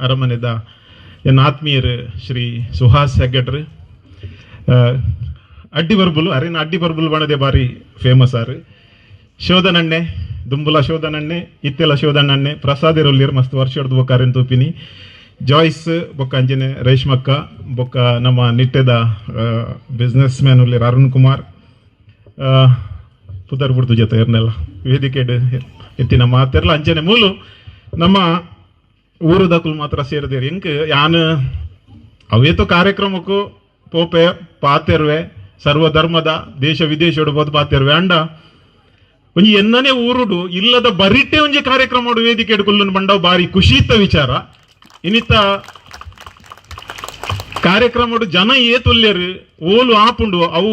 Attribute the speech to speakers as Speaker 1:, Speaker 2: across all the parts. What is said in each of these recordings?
Speaker 1: ಅರಮನೆದ N ಆತ್ಮೀಯರು ಶ್ರೀ ಸುಹಾಸ್ ಹೆಗ್ಗಡ್ರು. ಅಡ್ಡಿ ಬರ್ಬುಲು ಅರೇನ ಅಡ್ಡಿ ಬರ್ಬುಲು ಬಣದೆ ಬಾರಿ ಫೇಮಸ್ ಆರು. ಶೋಧನಣ್ಣೆ ದುಂಬುಲ ಶೋಧನಣ್ಣೆ ಇತ್ತೆಲ ಶೋಧನಣ್ಣೆ ಪ್ರಸಾದ್ ಇರೊಲ್ಲಿರ್ ಮಸ್ತ್ ವರ್ಷ ಹೊಡೆದು ಬೊಕ್ಕಾರೆನ್ ತೂಪಿನಿ ಜಾಯ್ಸ್ ಬೊಕ್ಕ ಅಂಜನೆ ರೇಷ್ಮಕ್ಕ ಬೊಕ್ಕ ನಮ್ಮ ನಿಟ್ಟೆದ ಬಿಸ್ನೆಸ್ ಮ್ಯಾನ್ ಉಲ್ಲಿರ್ ಅರುಣ್ ಕುಮಾರ್. ಆ, ಪುದರ್ ಬಿಡ್ತು ಜೊತೆ ಇರ್ನೆಲ್ಲ ವೇದಿಕೆ ಎತ್ತಿನ ಮಾತೆಲ್ಲ ಅಂಜನೆ ಮೂಲು ನಮ್ಮ ಊರುದಕ್ಕೂ ಮಾತ್ರ ಸೇರಿದಿರಿ ಇಂಕ್ ಯಾನ್ ಅವೇತು ಕಾರ್ಯಕ್ರಮಕ್ಕೂ ಪೋಪೆ ಪಾತೆರ್ವೆ ಸರ್ವಧರ್ಮದ ದೇಶ ವಿದೇಶ ಇಡಬಹುದು ಪಾತೆರ್ವೆ ಅಂಡ ಒಂಜಿ ಎನ್ನನೇ ಊರುಡು ಇಲ್ಲದ ಬರಿಟೆ ಒಂಜಿ ಕಾರ್ಯಕ್ರಮ ವೇದಿಕೆ ಇಡ್ಕೊಳ್ಳು ಬಂಡವ್ ಬಾರಿ ಖುಷಿತ ವಿಚಾರ ಇನ್ನಿತ್ತ ಕಾರ್ಯಕ್ರಮ ಜನ ಏತುಲ್ಯರು ಓಲು ಆಪುಂಡು ಅವು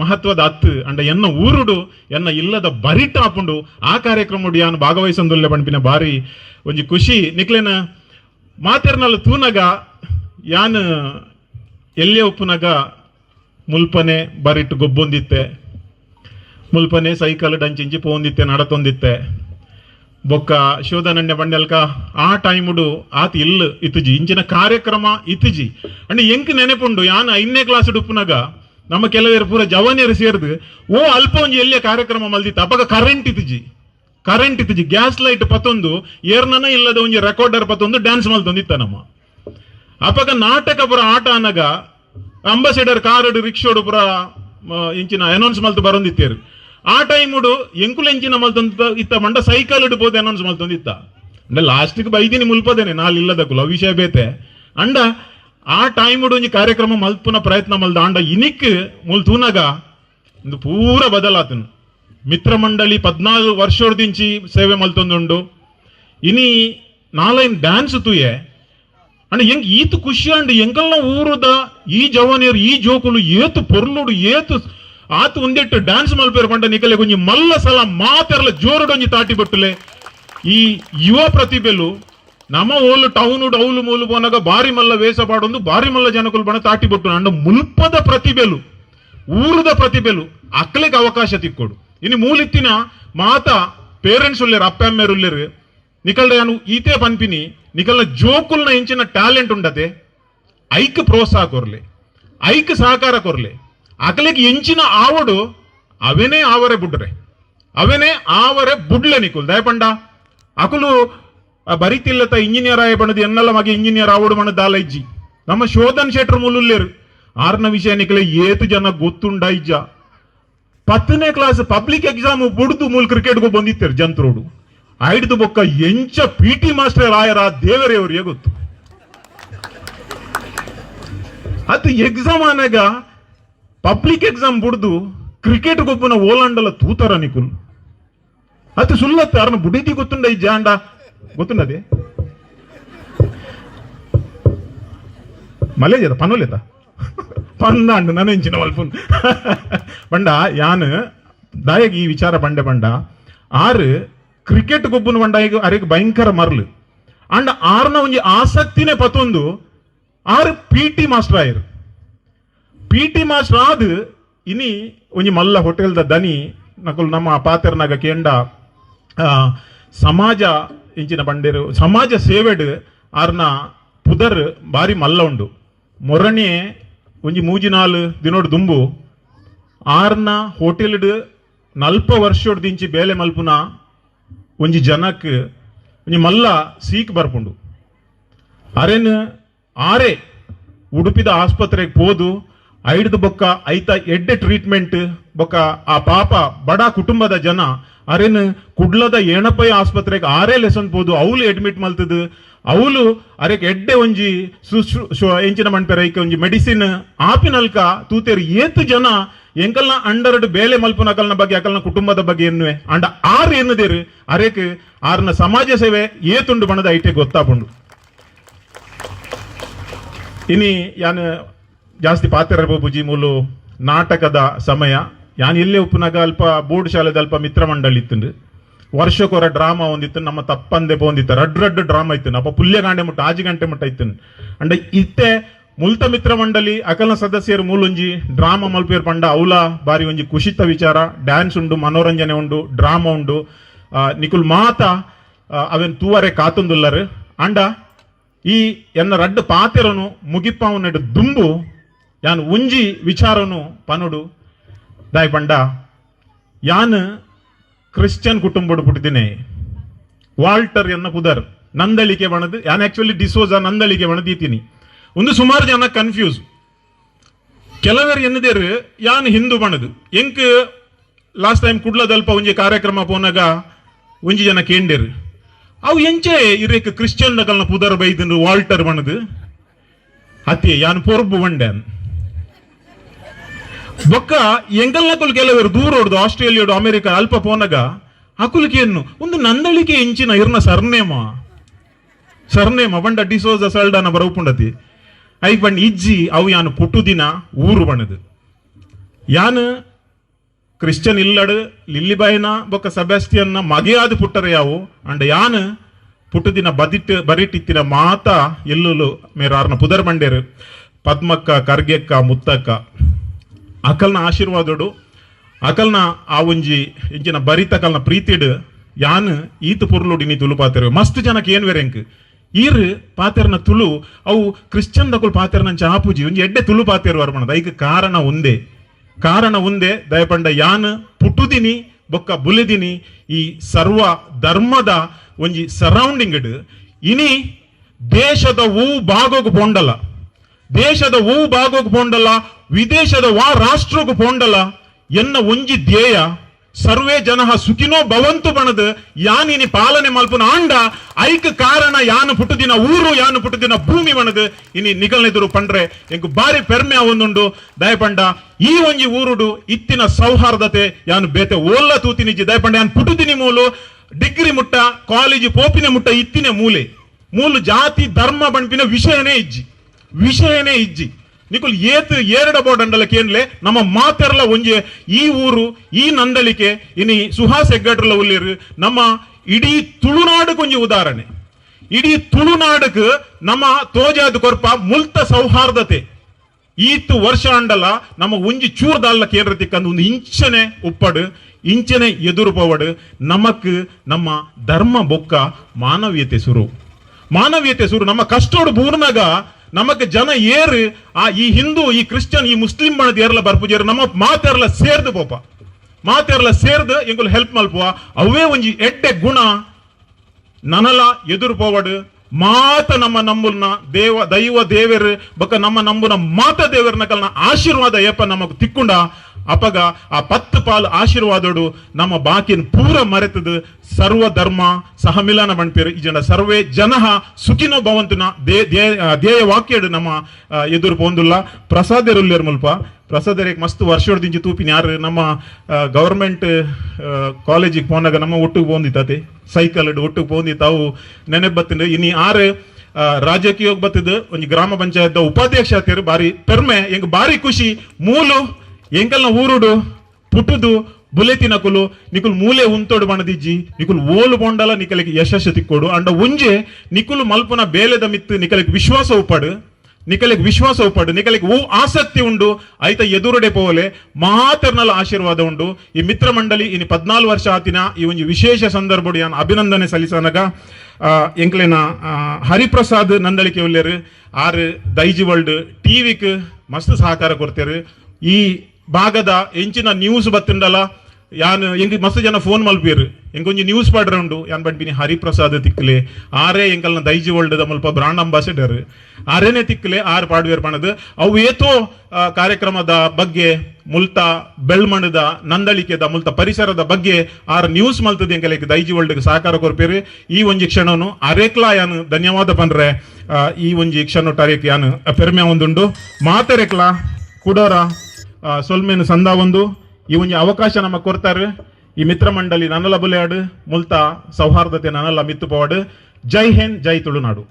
Speaker 1: ಮಹತ್ವದ ಹತ್ತು ಅಂಡ ಎನ್ನ ಊರುಡು, ಎನ್ನ ಇಲ್ಲದ ಬರಿಟ್ ಆಪುಂಡು, ಆ ಕಾರ್ಯಕ್ರಮ ಯಾನು ಭಾಗವಹಿಸೊಂದುಲ್ಲೆ ಬಣಪಿನ ಬಾರಿ ಒಂಜಿ ಖುಷಿ. ನಿಕ್ಲೆನ ಮಾತೆರ್ನಲ್ಲ ತೂನಗ, ಯಾನು ಎಲ್ಲಿಯ ಉಪ್ಪುನಗ ಮುಲ್ಪನೆ ಬರಿಟ್ಟು ಗೊಬ್ಬೊಂದಿತ್ತೆ, ಮುಲ್ಪನೆ ಸೈಕಲ್ ಡಂಚಿಂಚಿ ಪೋಂದಿತ್ತೆ, ನಡತೊಂದಿತ್ತೆ. ಬೊಕ್ಕ ಶೋಧನಣ್ಣೆ ಬಂಡೆಲ್ಕ ಆ ಟೈಮುಡು ಆತ ಇಲ್ಲು ಇತ್ತುಜಿ ಇಂಚಿನ ಕಾರ್ಯಕ್ರಮ ಇತ್ತುಜಿ ಅಂಡ್ ಎಂಕ್ ನೆನಪುಂಡು, ಯಾನ್ ಐದನೇ ಕ್ಲಾಸ್ ಉಪ್ಪುನಾಗ ನಮ್ಮ ಕೆಲವರು ಪೂರ ಜವಾನಿಯರು ಸೇರ್ದು, ಓ, ಅಲ್ಪ ಒಂಜಿ ಎಲ್ಲಿಯ ಕಾರ್ಯಕ್ರಮ ಮಲ್ದಿತ್ತು ಅಪಗ ಕರೆಂಟ್ ಇತ್ತಿಜಿ ಕರೆಂಟ್ ಇತ್ತುಜಿ ಗ್ಯಾಸ್ ಲೈಟ್ ಪತ್ತೊಂದು ಏರ್ನನ ಇಲ್ಲದ ಒಂಜಿ ರೆಕಾರ್ಡರ್ ಪತ್ತೊಂದು ಡ್ಯಾನ್ಸ್ ಮಲ್ತೊಂದಿತ್ತ ನಮ್ಮ. ಅಪಗ ನಾಟಕ ಪುರ ಆಟ ಅನಗ ಅಂಬಾಸಿಡರ್ ಕಾರಡು ರಿಕ್ಷೋಡು ಪುರ ಇಂಚಿನ ಅನೌನ್ಸ್ ಮಲ್ತು ಬರೊಂದಿತ್ತೇರು. ಆ ಟೈಮುಡು ಎಂಕುಲು ಎಂಚಿನ ಮಲ್ತೊಂದ ಇತ್ತ ಮಂಡ ಸೈಕಲ್ ಬೋದು ಅನೌನ್ಸ್ ಮಲ್ತೊಂದಿತ್ತ ಅಂದ್ರೆ ಲಾಸ್ಟಿಗೆ ಬೈದಿನಿ ಮುಲ್ಪದೇನೆ, ನಾಲ್ ಇಲ್ಲದಕ್ಕೂ ವಿಷಯ ಬೇತೆ. ಅಂಡ ಆ ಟೈಮುಡು ಒಂಜಿ ಕಾರ್ಯಕ್ರಮ ಮಲ್ಪುನ ಪ್ರಯತ್ನ ಮಲ್ದ ಅಂಡ ಇನಿಕ್ ಮುಲ್ ತೂನಗ ಇಂದು ಪೂರ ಬದಲಾತನು ಮಿತ್ರ ಮಂಡಳಿ ಪದ್ನಾಲ್ಕು ವರ್ಷೋಡ್ದಿಂಚಿ ಸೇವೆ ಮಲ್ತೊಂದುಂಡು ಇನಿ ನಾಲೈನ್ ಡ್ಯಾನ್ಸ್ ತೂಯೆ ಅಂಡ್ ಎಂಗ್ ಈತು ಖುಷಿ ಅಂಡ್ ಎಂಕಲ್ನ ಊರುದ ಈ ಜವಾನಿಯರು ಈ ಜೋಕುಲು ಏತು ಪೊರ್ಲುಡು ಏತು ಆತು ಒಂದೆಟ್ಟು ಡ್ಯಾನ್ಸ್ ಮಲ್ಪೇರು ಪಂಡ ನಿಕಲೆ ಕೊಂಚ ಮಲ್ಲ ಸಲ ಮಾತೆರ್ಲ ಜೋರುಡೊಂಜಿ ತಾಟಿ ಬಟ್ಟಲೆ ಈ ಯುವ ಪ್ರತಿಭೆಲು ನಮ್ಮ ಓಲು ಟೌನು ಡೌಲು ಮೂಲು ಪೋನಾಗ ಬಾರಿ ಮಲ್ಲ ವೇಷ ಪಾಡೊಂದು ಬಾರಿ ಮಲ್ಲ ಜನಕುಲು ಬಣ ತಾಟಿ ಬಟ್ಟು ಅಂಡ ಮುಲ್ಪದ ಪ್ರತಿಭೆಲು ಊರದ ಪ್ರತಿಭೆಲು ಅಕ್ಲೆಗೆ ಅವಕಾಶ ತಿಕ್ಕೊಡು ಇನ್ನು ಮೂಲಿತ್ತಿನ ಮಾತ ಪೇರೆಂಟ್ಸ್ ಉಲ್ಲೇರು ಅಪ್ಪ ಅಮ್ಮೇರು ಉಲ್ಲೇರು ನಿಕಲ್ಡ ಯಾನು ಈತೆ ಪನ್ಪಿನಿ ನಿಕಲ್ನ ಜೋಕುಲ್ನ ಇಂಚಿನ ಟ್ಯಾಲೆಂಟ್ ಉಂಡತೆ ಐಕ್ ಪ್ರೋತ್ಸಾಹ ಕೊರ್ಲೆ ಐಕ್ ಸಹಕಾರ ಕೊರ್ಲೆ ಅಕಲಿಗೆ ಎಂಚಿನ ಆವಡು ಅವನೇ ಆವರೆ ಬುಡ್ರೆ ಅವನೇ ಆವರೆ ಬುಡ್ಲೆ ನಿಕುಲ್ ದಯಪಂಡ ಅಕುಲು ಆ ಬರಿತಿಲ್ಲತ ಇಂಜಿನಿಯರ್ ಆಯ ಬಣ್ಣದ ಎನ್ನಲ್ಲ ಮಗೆ ಇಂಜಿನಿಯರ್ ಆವಡು ಮಣ ದಾಲ ಇಜ್ಜಿ ನಮ್ಮ ಶೋಧನ್ ಶೆಟ್ರ್ ಮುಲ್ಲುಲ್ಲೇರು ಆರ್ನ ವಿಷಯ ನಿಕಲೆ ಏತು ಜನ ಗೊತ್ತುಂಡ ಇಜ್ಜ ಪತ್ತನೇ ಕ್ಲಾಸ್ ಪಬ್ಲಿಕ್ ಎಕ್ಸಾಮ್ ಬುಡ್ದು ಮೂಲ ಕ್ರಿಕೆಟ್ಗೂ ಬಂದಿತ್ತೇರು ಜಂತ್ರೋಡು ಐಡ್ದು ಬೊಕ್ಕ ಎಂಚ ಪಿ ಟಿ ಮಾಸ್ಟರ್ ಆಯರ ದೇವರೇವರಿಗೆ ಗೊತ್ತು ಅದು ಎಕ್ಸಾಮ್ ಆನಾಗ ಪಬ್ಲಿಕ್ ಎಕ್ಸಾಮ್ ಬುಡ್ದು ಕ್ರಿಕೆಟ್ ಗೊಬ್ಬನ ಓಲಾಂಡಲ ತೂತರ ನಿಕುಲ್ ಅದು ಸುಳ್ಳತ್ತ ಅರ್ನ ಬುಡಿತಿ ಗೊತ್ತುಂಡ ಈ ಜಾಂಡ ಗೊತ್ತುಂಡದೆ ಮಲೇಜದ ಪನೋಲೆದ ಪಂದಾಂಡು ನಾನು ಎಂಚಿನ ಮಲ್ಪುನ್ ಪಂಡ, ಯಾನ್ ದಾಯಗ್ ಈ ವಿಚಾರ ಪಂಡೆ ಪಂಡ, ಆರು ಕ್ರಿಕೆಟ್ ಗೊಬ್ಬನ ಪಂಡ ಈಗ ಅರೆಗ್ ಭಯಂಕರ ಮರ್ಲು. ಅಂಡ್ ಆರ್ನ ಒಂಜಿ ಆಸಕ್ತಿನೇ ಪತೊಂದು, ಆರು ಪಿ ಟಿ ಮಾಸ್ಟರ್ ಆಯರು. ಪಿ ಟಿ ಮಾಸ್ಟರ್ ಆದ ಇನಿ ಒಂಜಿ ಮಲ್ಲ ಹೋಟೆಲ್ದ ದನಿ, ನಕುಲು ನಮ್ಮ ಪಾತೆರ್ನಾಗ ಕೇಂಡ ಸಮಾಜ ಇಂಚಿನ ಬಂಡೇರು. ಸಮಾಜ ಸೇವೆಡ್ ಆರ್ನ ಪುದರ್ ಬಾರಿ ಮಲ್ಲ ಉಂಡು. ಮೊರನೆ ಒಂಜಿ ಮೂಜಿನಾಲ್ ದಿನೋಡು ದುಂಬು. ಆರ್ನ ಹೋಟೆಲ್ಡ್ ನಲ್ಪ ವರ್ಷೋಡ್ ದಿಂಚಿ ಬೇಲೆ ಮಲ್ಪುನ ಒಂಜಿ ಜನಕ್ ಒಂಜಿ ಮಲ್ಲ ಸೀಕ್ ಬರ್ಪುಂಡು. ಅರೆನ್ ಆರೆ ಉಡುಪಿದ ಆಸ್ಪತ್ರೆಗೆ ಪೋದು ಐಡ್ದು ಬೊಕ್ಕ ಐತ ಎಡ್ಡೆ ಟ್ರೀಟ್ಮೆಂಟ್ ಬೊಕ್ಕ ಆ ಪಾಪ ಬಡ ಕುಟುಂಬದ ಜನ ಅರೇನು ಕುಡ್ಲದ ಏಣಪೈ ಆಸ್ಪತ್ರೆಗೆ ಆರೇ ಲೆಸನ್ ಪೋದು ಅವಳು ಅಡ್ಮಿಟ್ ಮಲ್ತದು. ಅವಳು ಅರೆಕ್ ಎಡ್ಡೆ ಒಂಜಿ ಸುಶ್ರು ಎಂಚಿನ ಮಣ್ಪೆರ ಐಕೆ ಒಂಜಿ ಮೆಡಿಸಿನ್ ಆಪಿನಲ್ಕ ತೂತೇರು ಏತು ಜನ ಎಂಕಲ್ನ ಅಂಡರ್ಡ್ ಬೇಲೆ ಮಲ್ಪುನ ಅಕಲ್ನ ಬಗ್ಗೆ, ಅಕಲ್ನ ಕುಟುಂಬದ ಬಗ್ಗೆ ಎನ್ನುವೆ. ಅಂಡ ಆರ್ ಎನ್ನುದೇರು, ಅರೆಕ್ ಆರ್ನ ಸಮಾಜ ಸೇವೆ ಏತುಂಡು ಬಣದ ಐಟೆ ಗೊತ್ತಾಪುಂಡು. ಇನಿ ಯಾನ್ ಜಾಸ್ತಿ ಪಾತ್ರ ಬೂಜಿ ಮೂಲು ನಾಟಕದ ಸಮಯ. ಯಾನ್ ಎಲ್ಲೇ ಉಪ್ಪುನಾಗ ಅಲ್ಪ ಬೋರ್ಡ್ ಶಾಲೆದ ಅಲ್ಪ ಮಿತ್ರ ಮಂಡಳಿ ಇತ್ತು ವರ್ಷಕ್ಕೊರ ಡ್ರಾಮಾ ಒಂದಿತ್ತು, ನಮ್ಮ ತಪ್ಪಂದೆ ಬಂದಿತ್ತು. ರಡ್ ರಡ್ ಡ್ರಾಮಾ ಇತ್ತು ಅಪ್ಪ ಪುಲ್ಯ ಗಾಂಡೆ ಮುಟ್ಟ, ಆಜಿ ಗಂಟೆ ಮುಟ್ಟ ಇತ್ತು ಅಂಡ ಇತ್ತೆ ಮುಲ್ತ ಮಿತ್ರ ಮಂಡಳಿ, ಅಕಲನ ಸದಸ್ಯರು ಮೂಲೊಂಜಿ, ಡ್ರಾಮಾ ಮಲ್ಪೇರ್ ಪಂಡ ಅವಲ ಬಾರಿ ಒಂಜಿ ಕುಶಿತ ವಿಚಾರ. ಡ್ಯಾನ್ಸ್ ಉಂಡು, ಮನೋರಂಜನೆ ಉಂಡು, ಡ್ರಾಮಾ ಉಂಡು. ನಿಕುಲ್ ಮಾತ ಅವೆನ್ ತೂವರೆ ಕಾತುಂದುಲ್ಲರು. ಅಂಡ ಈ ಎನ್ನ ರಡ್ಡು ಪಾತೆರನು ಮುಗಿಪ್ಪ ದುಂಬು ಯಾನ್ ಉಂಜಿ ವಿಚಾರನು ಪನುಡು ದಾಯ್ ಪಂಡ, ಯಾನ್ ಕ್ರಿಶ್ಚಿಯನ್ ಕುಟುಂಬಡು ಪುಟ್ಟಿದ್ದೀನಿ ವಾಲ್ಟರ್ ಎನ್ನ ಪುದರ್ ನಂದಳಿಕೆ ಬಣದು, ಯಾನ್ ಆಕ್ಚುಲಿ ಡಿಸೋಜ ನಂದಳಿಕೆ ಬಣದೀತೀನಿ ಒಂದು ಸುಮಾರು ಜನ ಕನ್ಫ್ಯೂಸ್. ಕೆಲವರು ಎನ್ನದೇರು, ಯಾನ್ ಹಿಂದೂ ಬಣದು. ಎಂಕ್ ಲಾಸ್ಟ್ ಟೈಮ್ ಕುಡ್ಲದಲ್ಪ ಒಂಜಿ ಕಾರ್ಯಕ್ರಮ ಪೋನಾಗ ಒಂಜಿ ಜನ ಕೇಂಡೇರು. ಅವು ಎಂಚೆ ಇರೇಕ್ ಕ್ರಿಶ್ಚಿಯನ್ ನಗಲ್ನ ಪುದರ್ ಬೈದ್ ವಾಲ್ಟರ್ ಬಣದು. ಅತಿ ಯಾನ್ ಪೊರ್ಬು ಬಂಡೆ ಬೊಕ್ಕ ಎಂಕಲ್ನಕುಲು ಕೆಲವರು ದೂರ ಹೊಡ್ದು ಆಸ್ಟ್ರೇಲಿಯಾಡು ಅಮೆರಿಕ ಅಲ್ಪ ಪೋನಗ ಅಕುಲಿಕೆಯನ್ನು ಒಂದು ನಂದಳಿಕೆ ಇಂಚಿನ ಇರ್ನ ಸರ್ನೇಮ. ಸರ್ನೇಮ ಬಂಡ ಡಿಸೋಜ ಸಲ್ಡಾನ ಬರವುಪುಂಡತಿ. ಐಕ್ ಬಂಡ್ ಇಜ್ಜಿ ಅವು ಯಾನು ಪುಟ್ಟು ದಿನ ಊರು ಬಣದು ಯಾನು ಕ್ರಿಶ್ಚಿಯನ್ ಇಲ್ಲಡು ಲಿಲ್ಲಿಬಾಯಿನ ಬೊಕ್ಕ ಸಬ್ಯಾಸ್ತಿಯನ್ನ ಮಗೆಯಾದ ಪುಟ್ಟರೆ ಯಾವು? ಅಂಡ್ ಯಾನ್ ಪುಟ್ಟು ದಿನ ಬದಿಟ್ ಬರಿಟ್ಟಿತ್ತಿನ ಮಾತ ಎಲ್ಲುಲು ಮೇರಾರ್ನ ಪುದರ್ ಬಂಡೇರು ಪದ್ಮಕ್ಕ, ಕರ್ಗೆಕ್ಕ, ಮುತ್ತಕ್ಕ. ಅಕಲ್ನ ಆಶೀರ್ವಾದಡು ಅಕಲ್ನ ಆ ಒಂಜಿ ಇಂಚಿನ ಬರಿತಕಲ್ನ ಪ್ರೀತಿಡ್ ಯಾನ್ ಈತ ಪುರ್ಲುಡಿ ನೀ ತುಲು ಪಾತೆರು ಮಸ್ತ್ ಜನಕ್ಕೆ ಏನ್ ವೆರೆಂಕ್ ಈರ್ ಪಾತೆರ್ನ ತುಳು ಅವು ಕ್ರಿಶ್ಚಿಯನ್ ದಕುಲ್ ಪಾತೆರ್ನ ಚಾಪುಜಿ ಒಂಜಿ ಎಡ್ಡೆ ತುಳು ಪಾತೆರು ವರ್ಮಣದ ಐಕ್ ಕಾರಣ ಒಂದೇ. ಕಾರಣ ಒಂದೇ. ದಯಪಂಡ ಯಾನ್ ಪುಟ್ಟುದಿನಿ, ಬೊಕ್ಕ ಬುಲಿದಿನಿ, ಈ ಸರ್ವ ಧರ್ಮದ ಒಂಜಿ ಸರೌಂಡಿಂಗ್ ಇನಿ ದೇಶದ ಹೂ ಬಾಗೋಗು ಪೋಂಡಲ ದೇಶದ ಹೂ ಭಾಗಕ್ಕೆ ಪೋಂಡಲ್ಲ, ವಿದೇಶದ ವಾ ರಾಷ್ಟ್ರಕ್ಕೆ ಪೋಂಡಲ್ಲ ಎನ್ನ ಒಂಜಿ ಧ್ಯೇಯ. ಸರ್ವೇ ಜನಃ ಸುಖಿನೋ ಭವಂತು ಬಣದ ಯಾನಿನಿ ಪಾಲನೆ ಮಲ್ಪನ ಆಂಡ, ಐಕ ಕಾರಣ ಯಾನು ಪುಟ್ಟುದಿನ ಊರು, ಯಾನು ಪುಟ್ಟುದಿನ ಭೂಮಿ ಬಣದ ಇನಿ ನಿಗಲ್ನೆದುರು ಪಂಡ್ರೆ, ಎಂಕು ಬಾರಿ ಪೆರ್ಮೆ ಅವನುಂಡು ದಯಪಂಡ, ಈ ಒಂಜಿ ಊರುಡು ಇತ್ತಿನ ಸೌಹಾರ್ದತೆ, ಯಾನು ಬೇತೆ ಓಲ್ಲ ತೂತಿನಿಜ್ಜಿ ದಯಪಂಡ, ಯಾನು ಪುಟ್ಟುದಿನಿ ಮೂಲು, ಡಿಗ್ರಿ ಮುಟ್ಟ, ಕಾಲೇಜ್ ಪೋಪಿನ ಮುಟ್ಟ ಇತ್ತಿನ ಮೂಲೆ. ಮೂಲು ಜಾತಿ, ಧರ್ಮ ಬಣಪಿನ ವಿಷಯನೇ ಇಜ್ಜಿ. ವಿಷಯನೇ ಇಜ್ಜಿ. ನಿಕುಲ್ ಏತ್ ಏರಡ ಬೋರ್ಡ್ ಅಂಡಲ ಕೇನ್ಲೆ ನಮ್ಮ ಮಾತೆರ್ಲ ಒಂಜೆ, ಈ ಊರು, ಈ ನಂದಳಿಕೆ, ಇನಿ ಸುಹಾಸ್ ಹೆಗ್ಗಡ್ರಲ ಉಲ್ಲಿರು, ನಮ್ಮ ಇಡೀ ತುಳುನಾಡು ಕೊಂಜಿ ಉದಾಹರಣೆ. ಇಡೀ ತುಳುನಾಡುಗ್ ನಮ್ಮ ತೋಜಾದ ಕೊರ್ಪ ಮುಲ್ತ ಸೌಹಾರ್ದತೆ. ಈತು ವರ್ಷ ಅಂಡಲ ನಮ್ಮ ಒಂಜಿ ಚೂರ್ದಲ್ಲ ಕೇಂದ್ರ ತಿಕ್ಕಂದು ಒಂದು ಇಂಚನೆ ಉಪ್ಪಡು, ಇಂಚನೆ ಎದುರು ಪವಡು ನಮಕ್ ನಮ್ಮ ಧರ್ಮ ಬೊಕ್ಕ ಮಾನವೀಯತೆ ಸುರು. ಮಾನವೀಯತೆ ಸುರು, ನಮ್ಮ ಕಷ್ಟೋಡು ಬೂರ್ನಾಗ ನಮಕ್ ಜನ ಏರು, ಆ ಈ ಹಿಂದೂ, ಈ ಕ್ರಿಶ್ಚಿಯನ್, ಈ ಮುಸ್ಲಿಂ ಬಣದ ಏರ್ಲ ಬರ್ಪುಜೇರು ನಮ್ಮ ಮಾತೆರ್ಲ ಸೇರ್ದು ಪೋಪ. ಮಾತೆರ್ಲ ಸೇರ್ದು ಎಂಗುಲ್ ಹೆಲ್ಪ್ ಮಲ್ಪುವ. ಅವೇ ಒಂಜಿ ಎಡ್ಡೆ ಗುಣ. ನನಲ ಎದುರು ಪೋವಡು ಮಾತ ನಮ್ಮ ನಂಬುಲ್ನ ದೇವ, ದೈವ ದೇವರು, ಬಕ ನಮ್ಮ ನಂಬುನ ಮಾತ ದೇವರನ್ನ ಆಶೀರ್ವಾದ ಏಪ ನಮಗ್ ತಿಕ್ಕುಂಡ. ಅಪಗ ಆ ಪತ್ತು ಪಾಲು ಆಶೀರ್ವಾದೋಡು ನಮ್ಮ ಬಾಕಿನ ಪೂರ ಮರೆತದ ಸರ್ವ ಧರ್ಮ ಸಹಮಿಲನ ಬಣ್ಪೇರು ಈ ಜನ ಸರ್ವೇ ಜನಃ ಸುಖಿನೋ ಭವಂತುನ ದೇ ಧ್ಯೇಯ ವಾಕ್ಯಡು ನಮ್ಮ ಎದುರು ಪೋಂದುಲ್ಲ ಪ್ರಸಾದರುಲ್ಲೇರ್ ಮುಲ್ಪ. ಪ್ರಸಾದರಿಗೆ ಮಸ್ತ್ ವರ್ಷೋಡ್ದಿಂಚಿ ತೂಪಿನ ಯಾರು ನಮ್ಮ ಗವರ್ಮೆಂಟ್ ಕಾಲೇಜಿಗೆ ಪೋನಾಗ ನಮ್ಮ ಒಟ್ಟಿಗೆ ಪೋಂದಿತ್ತತೆ ಸೈಕಲ್ ಒಟ್ಟಿಗೆ ಪೋಂದಿತ್ತು ಅವು ನೆನಪು ಬತ್ತಿಂದು ಇನ್ನು ಯಾರು ರಾಜಕೀಯ ಬತ್ತದ ಒಂದು ಗ್ರಾಮ ಪಂಚಾಯತ್ ಉಪಾಧ್ಯಕ್ಷ ಬಾರಿ ಪೆರ್ಮೆ ಎಂಗ್ ಬಾರಿ ಖುಷಿ, ಮೂಲು ಎಂಕಲ್ನ ಊರುಡು, ಪುಟ್ಟುದು ಬುಲೆತಿ ಕುಲು, ನಿಕುಲ್ ಮೂಲೆ ಉಂತೋಡು ಬಣದಿಜ್ಜಿ ನಿಕುಲ್ ಓಲು ಬೊಂಡಲ ನಿಕಲಿಗೆ ಯಶಸ್ಸು ತಿಕ್ಕೋಡು, ಅಂಡ ಒಂಜೆ ನಿಕುಲು ಮಲ್ಪನ ಬೇಲೆದ ಮಿತ್ತು ನಿಕಲಿಗೆ ವಿಶ್ವಾಸ ಉಪ್ಪಡು ನಿಕಲಿಗೆ ವಿಶ್ವಾಸ ಉಪ್ಪಡು ನಿಕಲಿಗೆ ಓ ಆಸಕ್ತಿ ಉಂಡು ಐತ ಎದುರುಡೆ ಪೋಲೆ, ಮಾತರ್ನಲ ಆಶೀರ್ವಾದ ಉಂಡು. ಈ ಮಿತ್ರ ಮಂಡಳಿ ಇನ್ನು ಪದ್ನಾಲ್ಕು ವರ್ಷ ಆತಿನ, ಈ ಒಂದು ವಿಶೇಷ ಸಂದರ್ಭಡು ಅಭಿನಂದನೆ ಸಲ್ಲಿಸನಗ ಎಂಕ್ಲೆನ ಹರಿಪ್ರಸಾದ್ ನಂದಳಿಕೆ ಉಳ್ಳೇರು ಆರು, ದೈಜಿ ವರ್ಲ್ಡ್ ಟಿವಿಕ್ ಮಸ್ತ್ ಸಹಕಾರ ಕೊಡ್ತೇರು. ಈ ಭಾಗದ ಎಂಚಿನ ನ್ಯೂಸ್ ಬತ್ತಿಂಡಲ? ಯಾನ್, ಎಂಗ್ ಮಸ್ತ್ ಜನ ಫೋನ್ ಮಲ್ಪೇರು ಎಂಗೊಂಜಿ ನ್ಯೂಸ್ ಪಾಡ್ರೆ ಉಂಡು? ಯಾನ್ ಬಂಡ್ಪಿನಿ ಹರಿಪ್ರಸಾದ್ ತಿಕ್ಲೆ ಆರೇ ಎಂಕಲ್ನ ದೈಜಿ ವರ್ಲ್ಡ್ ಮುಲ್ಪ ಬ್ರಾಂಡ್ ಅಂಬಾಸಿಡರ್ ಆರೇನೆ ತಿಕ್ಲೆ ಆರ್ ಪಾಡ್ವೇರ್ ಪಣದು. ಅವು ಏತೋ ಕಾರ್ಯಕ್ರಮದ ಬಗ್ಗೆ, ಮುಲ್ತ ಬೆಳ್ಮಣದ, ನಂದಳಿಕೆದ, ಮುಲ್ತ ಪರಿಸರದ ಬಗ್ಗೆ ಆರ್ ನ್ಯೂಸ್ ಮಲ್ತದ ಎಂಕಲೆಗೆ ದೈಜಿ ವರ್ಲ್ಡ್ ಸಹಕಾರ ಕೊರ್ಪೇರಿ ಈ ಒಂಜಿ ಕ್ಷಣನು ಅರೇಕ್ಲಾ ಯಾನ್ ಧನ್ಯವಾದ ಪಂದ್ರೆ ಈ ಒಂಜಿ ಕ್ಷಣ ಟಾರೇಕ್ ಯಾನ್ ಪೆರ್ಮೆ ಒಂದುಂಡು. ಮಾತೆರೆಕ್ಲಾ, ಕುಡೋರ. ಸೊಲ್ಮೇನು ಸಂದ ಒಂದು ಈ ಒಂಜಿ ಅವಕಾಶ ನಮ್ಮ ಕೊರ್ತಾರೆ ಈ ಮಿತ್ರ ಮಂಡಳಿ ನನ್ನಲ್ಲ ಬುಲೆಯಾಡು, ಮುಲ್ತಾ ಸೌಹಾರ್ದತೆ ನನ್ನಲ್ಲ ಮಿತ್ತು ಪವಾಡು ಜೈ ಹಿಂದ್, ಜೈ ತುಳುನಾಡು.